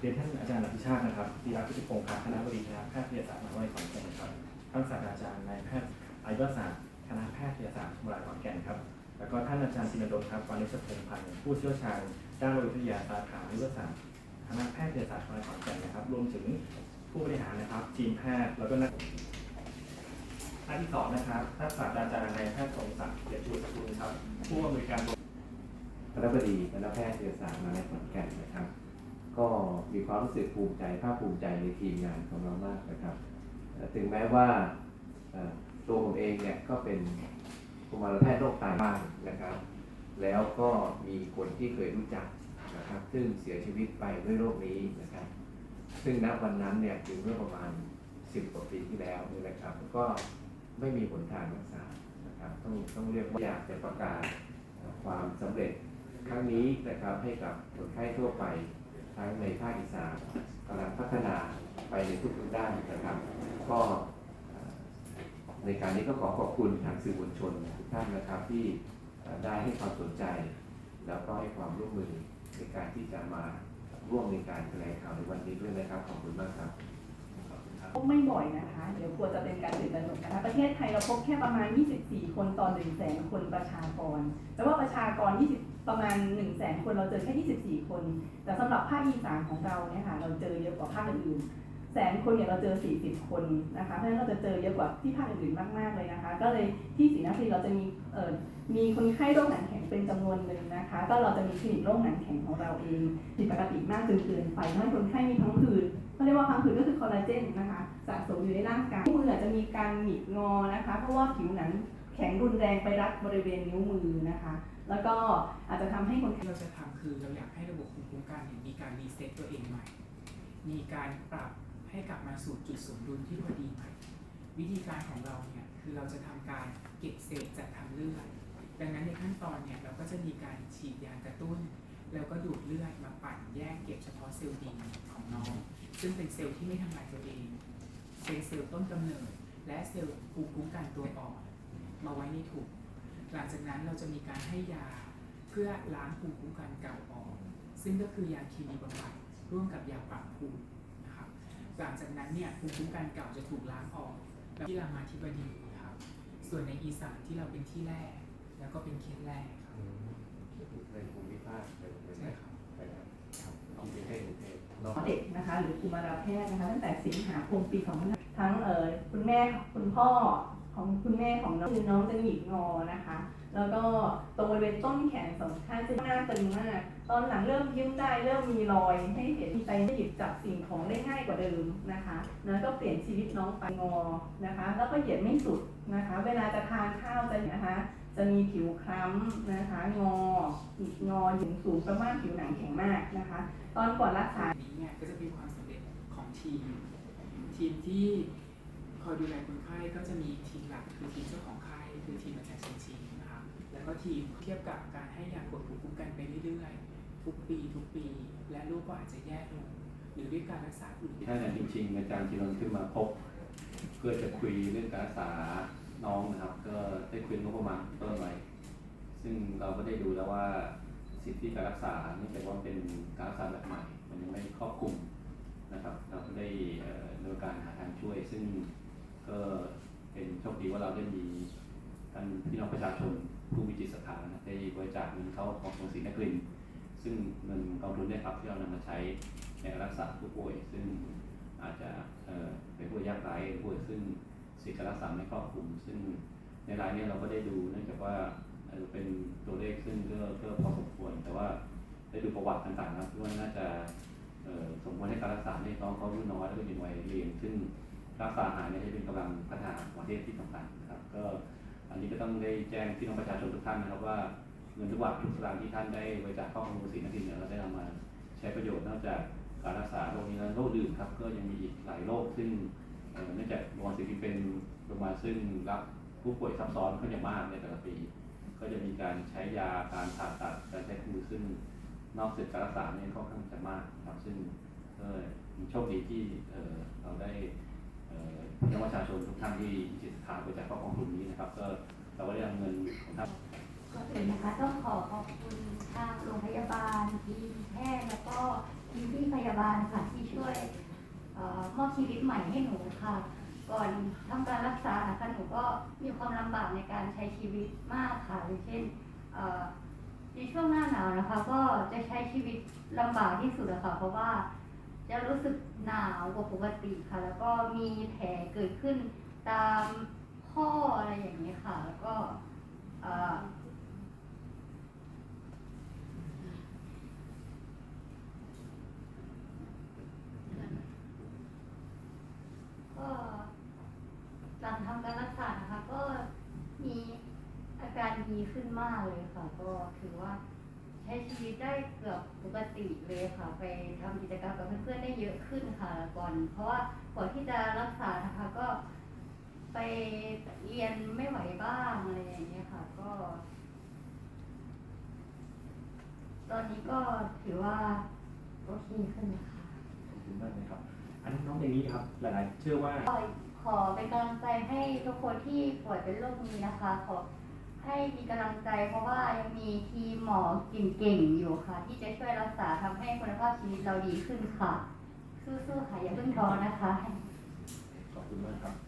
เรียนท่านอาจารย์อภิชาตินะครับธีรพิจิตรพงศ์ครับคณะบดีคณะแพทยศาสตร์มหาวิทยาลัยขอนแก่นครับท่านศาสตราจารย์นายแพทย์อายุรศาสตร์คณะแพทยศาสตร์มหาวิทยาลัยขอนแก่นครับ แล้วก็ท่านอาจารย์จินดลครับวานิชพงษ์พันธ์ผู้เชี่ยวชาญด้านวิทยาสาขาอายุรศาสตร์คณะแพทยศาสตร์มหาวิทยาลัยขอนแก่นนะครับ รวมถึงผู้บริหารนะครับทีมแพทย์แล้วก็นักท่านที่สองนะครับท่านศาสตราจารย์นายแพทย์สมศักดิ์เกียรติชูสกุลครับผู้อำนวยการคณะบดีคณะแพทยศาสตร์มหาวิทยาลัยขอนแก่นนะครับ ก็มีความรู้สึกภูมิใจภาคภูมิใจในทีมงานของเรามากนะครับ ถึงแม้ว่าตัวผมเองเนี่ยก็เป็นกุมารแพทย์โรคไตบ้างนะครับ แล้วก็มีคนที่เคยรู้จักนะครับ ซึ่งเสียชีวิตไปด้วยโรคนี้นะครับ ซึ่งณวันนั้นเนี่ยคือเมื่อประมาณ 10กว่าปีที่แล้วนี่นะครับ ก็ไม่มีหนทางรักษานะครับ ต้องต้องเรียกว่าอยากจะประกาศความสำเร็จครั้งนี้นะครับให้กับคนไข้ทั่วไป ทั้งในภาคอีสานกำลังพัฒนาไปในทุกๆด้านนะครับ ก็ในการนี้ก็ขอขอบคุณทางสื่อมวลชนทุกท่านนะครับที่ได้ให้ความสนใจ แล้วก็ให้ความร่วมมือในการที่จะมาร่วมในการแถลงข่าวในวันนี้ด้วยนะครับขอบคุณมากครับไม่บ่อยนะคะ เดี๋ยวกลัวจะเป็นการตื่นตระหนกนะคะประเทศไทยเราพบแค่ประมาณ 24 คนต่อ1แสนคนประชากรแต่ว่าประชากร20 ประมาณ1แสนคนเราเจอแค่24 คน แต่สำหรับภาคอีสานของเราเนี่ยค่ะเราเจอเยอะกว่าภาคอื่นแสนคนเนี่ยเราเจอ 40 คนนะคะเพราะฉะนั้นเราจะเจอเยอะกว่าที่ภาคอื่นๆมาก ๆ เลยนะคะ ก็เลยที่ศรีนครินทร์เราจะมีเอ่อมีคนไข้โรคหนังแข็งเป็นจำนวนหนึ่งนะคะ ก็เราจะมีคลินิกโรคหนังแข็งของเราเองผิดปกติมากจนเกินไปทำให้คนไข้มีพังผืดเขาเรียกว่าพังผืดก็คือคอลลาเจนนะคะสะสมอยู่ในร่างกายมืออาจจะมีการหงิกงอนะคะ เพราะว่าผิวหนัง แข็งรุนแรงไปรัดบริเวณนิ้วมือนะคะ แล้วก็อาจจะทำให้คนที่เราจะทำคือเราอยากให้ระบบภูมิคุ้มกันมีการรีเซ็ตตัวเองใหม่ มีการปรับให้กลับมาสู่จุดสมดุลที่พอดีใหม่ วิธีการของเราเนี่ยคือเราจะทำการเก็บเศษจากทางเลือดดังนั้นในขั้นตอนเนี่ยเราก็จะมีการฉีดยากระตุ้น แล้วก็ดูดเลือดมาปั่นแยกเก็บเฉพาะเซลล์ดีของน้อง ซึ่งเป็นเซลล์ที่ไม่ทำลายตัวเองเป็นเซลล์ต้นกำเนิด และเซลล์ภูมิคุ้มกันตัวอ่อน มาไว้ในถุงหลังจากนั้นเราจะมีการให้ยาเพื่อล้างภูมิคุ้มกันเก่าออก ซึ่งก็คือยาเคมีบำบัดร่วมกับยาปรับภูมินะครับหลังจากนั้นเนี่ยภูมิคุ้มกันเก่าจะถูกล้างออกแล้วที่รามาธิบดีนะครับ ส่วนในอีสานที่เราเป็นที่แรก แล้วก็เป็นเขตแรกครับในภูมิภาคในภูมิใช่ภาคครับครับที่ประเทศกรุงเทพเนาะเด็กนะคะ หรือกุมารแพทย์นะคะตั้งแต่สิงหาคมปีของทั้งเอ่อคุณแม่คุณพ่อ ของคุณแม่ของน้องคือน้องจะหงิกงอนะคะ แล้วก็ตรงบริเวณต้นแขนสองข้างจะหน้าตึงมาก ตอนหลังเริ่มยิ้มได้เริ่มมีรอยให้เห็นมีใจหยิบจับสิ่งของได้ง่ายกว่าเดิมนะคะแล้วก็เปลี่ยนชีวิตน้องไปงอนะคะ แล้วก็เหยียดไม่สุดนะคะ เวลาจะทานข้าวจะนะคะจะมีผิวคล้ำนะคะ งอหงิกงอหยุ่งสูงประมาณผิวหนังแข็งมากนะคะ ตอนก่อนรักษานี้เนี่ยก็จะเป็นความสำเร็จของทีม ทีมที่ ดูแลคนไข้ก็จะมีทีมหลักคือทีมเจ้าของไข้คือทีมอาจารย์เชนชีนะครับแล้วก็ทีมเทียบกับการให้ยากดภูมิคุ้มกันไปเรื่อยๆ ทุกปี ทุกปี และลูกก็อาจจะแย่ลง หรือด้วยการรักษาอื่นถ้าเนี่ยจริงๆอาจารย์จิรนขึ้นมาพบเพื่อจะคุยเรื่องการรักษาน้องนะครับ ก็ได้คุยงบประมาณต้นไว้ซึ่งเราก็ได้ดูแล้วว่าสิทธิการรักษาเนื่องจากว่าเป็นการรักษาแบบใหม่ มันยังไม่ครอบคลุมนะครับ เราก็ได้ดำเนินการหาทางช่วย ซึ่ง ก็เป็นโชคดีว่าเราได้มีท่านพี่น้องประชาชนผู้มีจิตศรัทธาได้บริจาคเงินเข้าของโรงศรีนครินซึ่งเงินกองทุนเนี่ยครับที่เรานำมาใช้ในการรักษาผู้ป่วย ซึ่งอาจจะเป็นผู้ยากไร้ผู้ซึ่งสิทธิกรักษาไม่ครอบคลุม ซึ่งในรายนี้เราก็ได้ดูเนื่องจากว่าเป็นตัวเลขซึ่งก็ก็พอสมควร แต่ว่าได้ดูประวัติต่างๆนะครับว่าน่าจะสมควรให้การรักษาในน้องเขาอายุน้อยแล้วก็อยู่ในวัยเรียนซึ่ง รักษาหายเนี่ยจะเป็นกำลังพัฒนาของประเทศที่สำคัญนะครับ ก็อันนี้ก็ต้องได้แจ้งพี่น้องประชาชนทุกท่านนะครับว่าเงินทุกบาททุกสตางค์ที่ท่านได้บริจาคเข้าของมูลศรีนครินทร์เนี่ยเราได้นำมาใช้ประโยชน์นอกจากการรักษาโรคนี้แล้วโรคอื่นครับก็ยังมีอีกหลายโรคซึ่งเนื่องจากโรงพยาบาลศรีนครินทร์เป็นโรงพยาบาลซึ่งรับผู้ป่วยซับซ้อนค่อนข้างมากในแต่ละปี ก็จะมีการใช้ยาการผ่าตัดการใช้คือซึ่งนอกจากการรักษาเนี่ยค่อนข้างจะมากครับซึ่งโชคดีที่เราได้ พี่น้องประชาชนทุกท่านที่มีจิตศรัทธาบริจาคเข้ากองทุนนี้นะครับ ก็เราก็ได้นำเงินของท่านก่อนอื่นะคะต้องขอขอบคุณทางโรงพยาบาลทีมแพทย์แล้วก็พี่พยาบาลค่ะที่ช่วยมอบชีวิตใหม่ให้หนูค่ะ ก่อนทำการรักษานะคะหนูก็มีความลำบากในการใช้ชีวิตมากค่ะอย่างเช่นในช่วงหน้าหนาวนะคะ ก็จะใช้ชีวิตลำบากที่สุดอะค่ะเพราะว่า จะรู้สึกหนาวกว่าปกติค่ะ แล้วก็มีแผลเกิดขึ้นตามข้ออะไรอย่างนี้ค่ะ แล้วก็อ่อก็หลังทำการรักษานะคะก็มีอาการดีขึ้นมากเลยค่ะ ก็ถือว่า ช้ชีวิตได้เกือบปกติเลยค่ะ ไปทำกิจกรรมกับเพื่อนๆได้เยอะขึ้นค่ะก่อน เพราะว่าก่อนที่จะรักษานะคะก็ไปเรียนไม่ไหวบ้างอะไรอย่างเงี้ยค่ะ ก็ ตอนนี้ก็ถือว่าโอเคขึ้นนะคะขอบคุณมากนะครับ อันน้องเดนี้ครับ หลายๆ เชื่อว่าขอขอเป็นกำลังใจให้ทุกคนที่ป่วยเป็นโรคนี้นะคะ ขอ ให้มีกำลังใจเพราะว่ายังมีทีมหมอเก่งๆอยู่ค่ะ ที่จะช่วยรักษาทำให้คุณภาพชีวิตเราดีขึ้นค่ะ สู้ๆค่ะอย่าเพิ่งท้อนะคะ ขอบคุณมากครับ